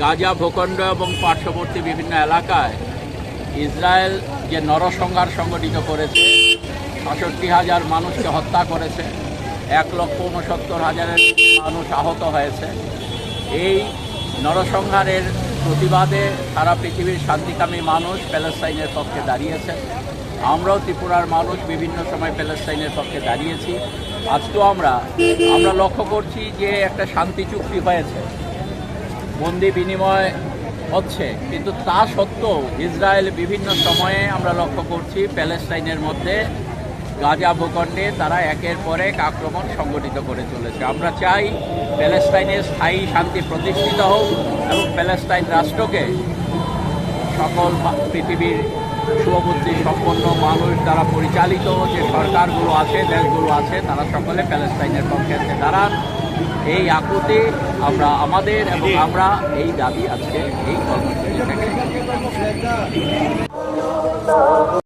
গাজা, ভূখণ্ড এবং পার্শ্ববর্তী বিভিন্ন এলাকায় ইসরায়েল যে নরসংহার সংগঠিত করেছে, সাতষট্টি হাজার মানুষকে হত্যা করেছে, এক লক্ষ উনসত্তর হাজারের মানুষ আহত হয়েছে। এই নরসংহারের প্রতিবাদে সারা পৃথিবীর শান্তিকামী মানুষ প্যালেস্তাইনের পক্ষে দাঁড়িয়েছে। আমরাও ত্রিপুরার মানুষ বিভিন্ন সময় প্যালেস্তাইনের পক্ষে দাঁড়িয়েছি। আজকেও আমরা আমরা লক্ষ্য করছি যে একটা শান্তি চুক্তি হয়েছে। বন্দি বিনিময় হচ্ছে। কিন্তু তা সত্ত্বেও ইসরায়েল বিভিন্ন সময়ে আমরা লক্ষ্য করছি প্যালেস্টাইনের মধ্যে গাজা ভূখণ্ডে তারা একের পর এক আক্রমণ সংগঠিত করে চলেছে। আমরা চাই প্যালেস্টাইনের স্থায়ী শান্তি প্রতিষ্ঠিত হোক এবং প্যালেস্টাইন রাষ্ট্রকে সকল পৃথিবীর শুভবুদ্ধি সম্পন্ন মানুষ দ্বারা পরিচালিত যে সরকারগুলো আছে, দেশগুলো আছে, তারা সকলে প্যালেস্টাইনের পক্ষে দাঁড়ান। এই আকুতে আমরা আমাদের এবং আমরা এই দাবি আজকে এই কর্মসূচি থেকে